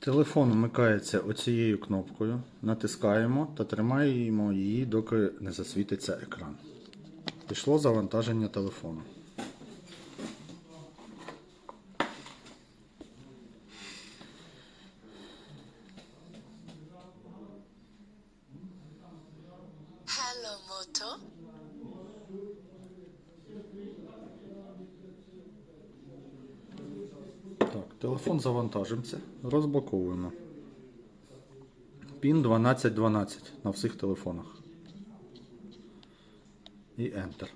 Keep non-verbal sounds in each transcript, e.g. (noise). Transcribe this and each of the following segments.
Телефон вмикається оцією кнопкою, натискаємо та тримаємо її, доки не засвітиться екран. Пішло завантаження телефону. Hello Moto. Так, телефон завантажимося, розблоковуємо. Пін 1212 на всіх телефонах. І Enter.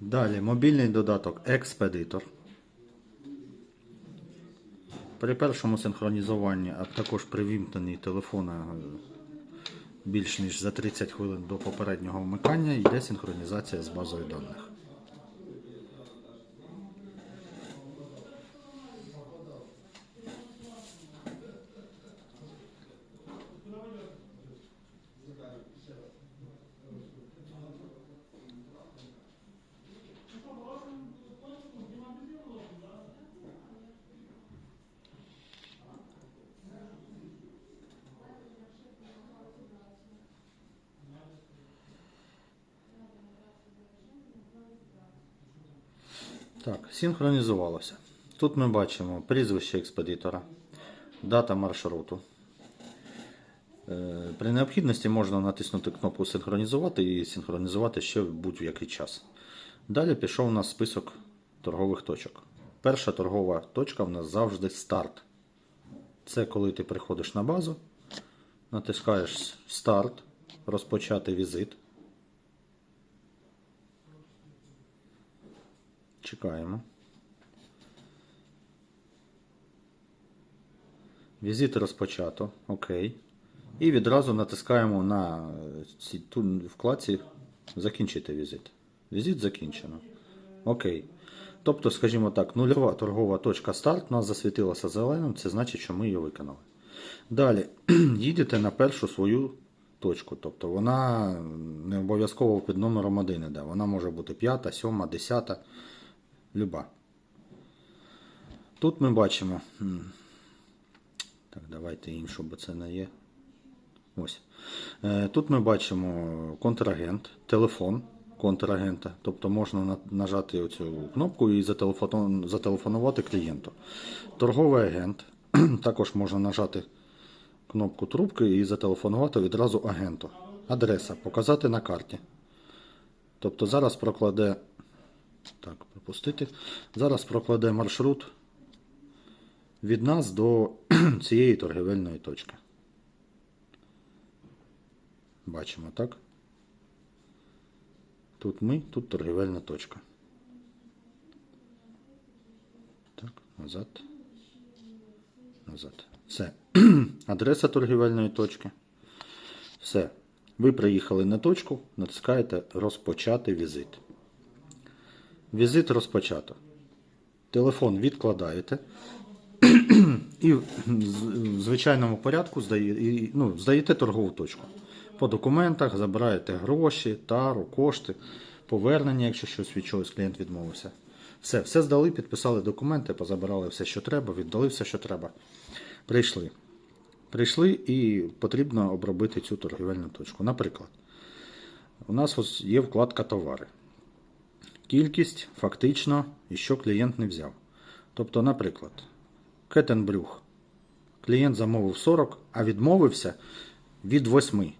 Далі мобільний додаток Експедитор. При першому синхронізуванні, а також при вімкненні телефона е, більш ніж за 30 хвилин до попереднього вмикання йде синхронізація з базою даних. Так, синхронізувалося. Тут ми бачимо прізвище експедитора, дата маршруту. Е, При необхідності можна натиснути кнопку Синхронізувати і синхронізувати ще в будь-який час. Далі пішов у нас список торгових точок. Перша торгова точка в нас завжди старт. Це коли ти приходиш на базу, натискаєш старт, розпочати візит. Чекаємо. Візит розпочато. Окей. І відразу натискаємо на цій ту вкладці Закінчити візит. Візит закінчено. Окей. Тобто, скажімо так, нульова торгова точка старт у нас засвітилася зеленим, це значить, що ми її виконали. Далі (clears throat) їдете на першу свою точку. Тобто вона не обов'язково під номером 1 іде. Вона може бути 5, 7, 10, люба. Тут ми бачимо. Так, давайте іншу, бо це не є. Ось. Е, Тут ми бачимо контрагент, телефон контрагента. Тобто можна нажати оцю кнопку і зателефонувати клієнту. Торговий агент. (clears throat) Також можна нажати кнопку трубки і зателефонувати відразу агенту. Адреса показати на карті. Тобто зараз прокладе. Так, пропустити. Зараз прокладе маршрут від нас до (clears throat) цієї торгівельної точки. Бачимо, так? Тут ми, тут торгівельна точка. Так, назад. Назад. Все. (clears throat) Адреса торгівельної точки. Все. Ви приїхали на точку, натискаєте розпочати візит. Візит розпочато. Телефон відкладаєте. І в звичайному порядку здає, ну, здаєте торгову точку. По документах забираєте гроші, тару, кошти, повернення, якщо щось від чогось клієнт відмовився. Все, все здали, підписали документи, позабирали все, що треба, віддали все, що треба. Прийшли. Прийшли і потрібно обробити цю торгівельну точку. Наприклад, у нас є вкладка товари. Кількість фактично, і що клієнт не взяв. Тобто, наприклад, Кетенбрюх. Клієнт замовив 40, а відмовився від 8.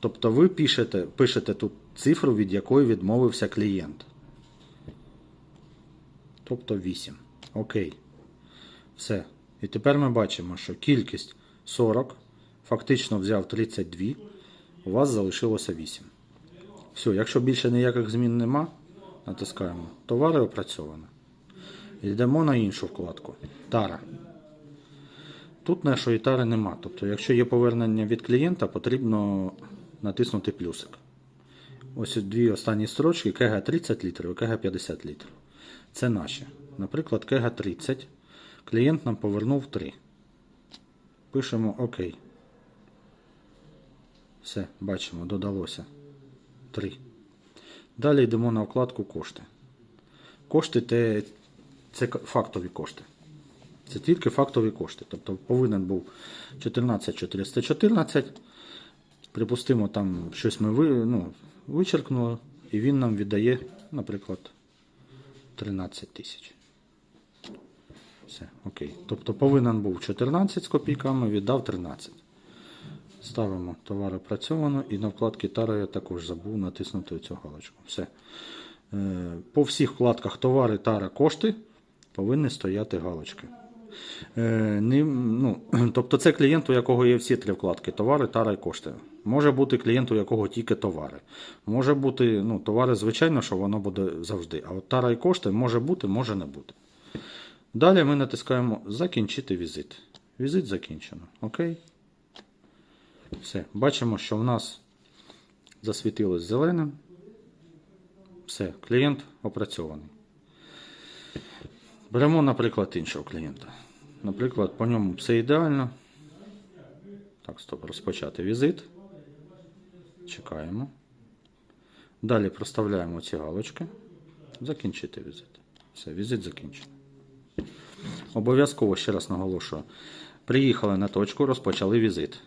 Тобто ви пишете, пишете тут цифру, від якої відмовився клієнт. Тобто 8. Окей. Все. І тепер ми бачимо, що кількість 40, фактично взяв 32, у вас залишилося 8. Все, якщо більше ніяких змін нема, натискаємо товари опрацьовано. Йдемо на іншу вкладку. Тара. Тут нашої тари нема. Тобто, якщо є повернення від клієнта, потрібно натиснути плюсик. Ось дві останні строчки КГ 30 літрів і КГ 50 літрів. Це наші. Наприклад, КГ 30. Клієнт нам повернув 3. Пишемо ОК. Все, бачимо, додалося. 3. Далі йдемо на вкладку кошти. Кошти це фактові кошти. Це тільки фактові кошти. Тобто повинен був 14 414. Припустимо, там щось ми ви, ну, вичеркнули, і він нам віддає, наприклад, 13 тисяч. Все, окей. Тобто повинен був 14 з копійками, віддав 13. Ставимо товар опрацьовано і на вкладці Тара я також забув натиснути цю галочку. Все. Е, По всіх вкладках товари Тара кошти повинні стояти галочки. Е, не, ну, (clears throat) тобто це клієнт, у якого є всі три вкладки: товари, тара і кошти. Може бути клієнт, у якого тільки товари. Може бути, ну, товари, звичайно, що воно буде завжди. А от тара і кошти може бути, може не бути. Далі ми натискаємо Закінчити візит. Візит закінчено. Окей. Все. Бачимо, що в нас засвітилось зеленим. Все, клієнт опрацьований. Беремо, наприклад, іншого клієнта. Наприклад, по ньому все ідеально. Так, стоп, розпочати візит. Чекаємо. Далі проставляємо ці галочки. Закінчити візит. Все, візит закінчено. Обов'язково ще раз наголошую. Приїхали на точку, розпочали візит.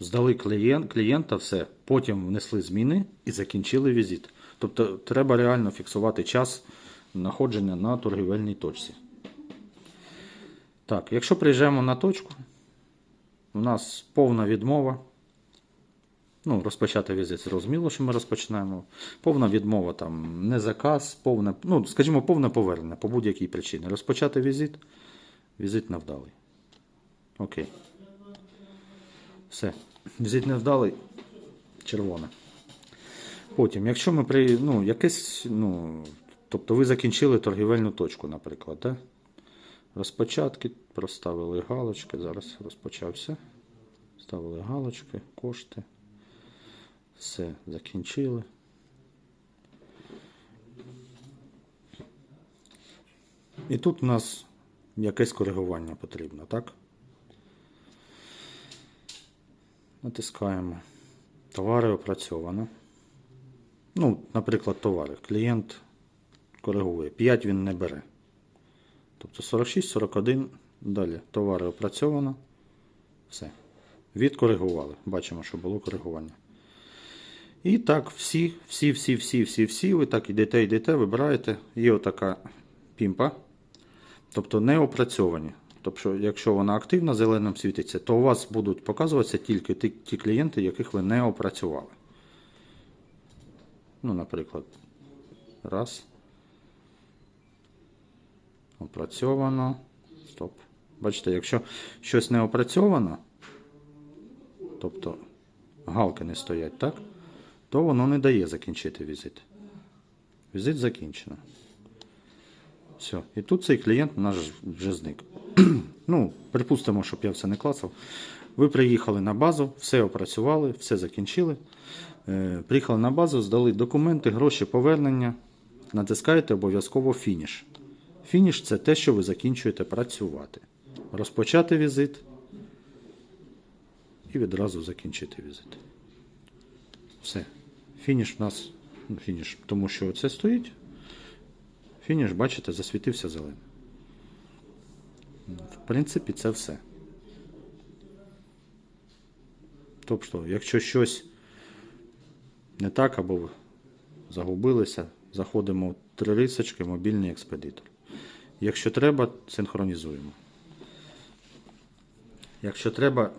Здали клієнт, клієнта, все. Потім внесли зміни і закінчили візит. Тобто треба реально фіксувати час знаходження на торгівельній точці. Так, якщо приїжджаємо на точку, у нас повна відмова. Ну, розпочати візит зрозуміло, що ми розпочинаємо. Повна відмова, там, не заказ, повне, ну, скажімо, повне повернення по будь-якій причині. Розпочати візит, візит невдалий. Окей. Все. Візит невдалий, червоне. Потім, якщо ми при, ну, якесь, ну, тобто ви закінчили торгівельну точку, наприклад, да? розпочатки, проставили галочки, зараз розпочався. Ставили галочки, кошти. Все, закінчили. І тут у нас якесь коригування потрібно, так? Натискаємо. Товари опрацьовано. Ну, наприклад, товари. Клієнт коригує. 5 він не бере. Тобто 46, 41. Далі товари опрацьовано. Все. Відкоригували. Бачимо, що було коригування. І так, всі, всі, всі, всі, всі, всі. Ви так йдете, йдете, вибираєте. Є отака пімпа. Тобто не опрацьовані. Тобто, якщо вона активна, зеленим світиться, то у вас будуть показуватися тільки ті, ті клієнти, яких ви не опрацювали. Ну, наприклад, раз. Опрацьовано. Стоп. Бачите, якщо щось не опрацьовано, тобто галки не стоять, так? То воно не дає закінчити візит. Візит закінчено. Все. І тут цей клієнт наш вже зник. (clears throat) ну, припустимо, щоб я все не клацав. Ви приїхали на базу, все опрацювали, все закінчили. Е, приїхали на базу, здали документи, гроші повернення. Натискаєте обов'язково фініш. Фініш це те, що ви закінчуєте працювати. Розпочати візит і відразу закінчити візит. Все. Фініш в нас, ну, фініш, тому що це стоїть. Фініш, бачите, засвітився зеленим. В принципі, це все. Тобто, якщо щось не так або загубилися, заходимо в три рисочки, мобільний експедитор. Якщо треба, синхронізуємо. Якщо треба,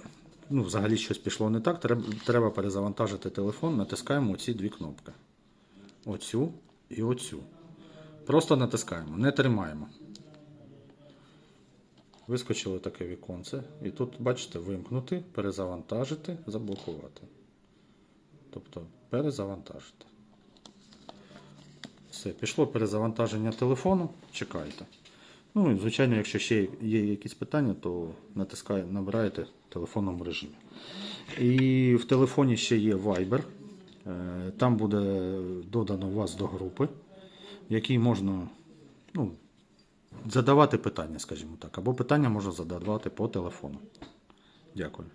ну, взагалі щось пішло не так, треба, треба перезавантажити телефон, натискаємо оці дві кнопки. Оцю і оцю. Просто натискаємо, не тримаємо. Вискочило таке віконце. І тут, бачите, вимкнути, перезавантажити, заблокувати. Тобто перезавантажити. Все, пішло перезавантаження телефону. Чекайте. Ну, і, звичайно, якщо ще є якісь питання, то натискаєте, набираєте в телефонному режимі. І в телефоні ще є Viber. Е, Там буде додано вас до групи, в якій можна ну, задавати питання, скажімо так. Або питання можна задавати по телефону. Дякую.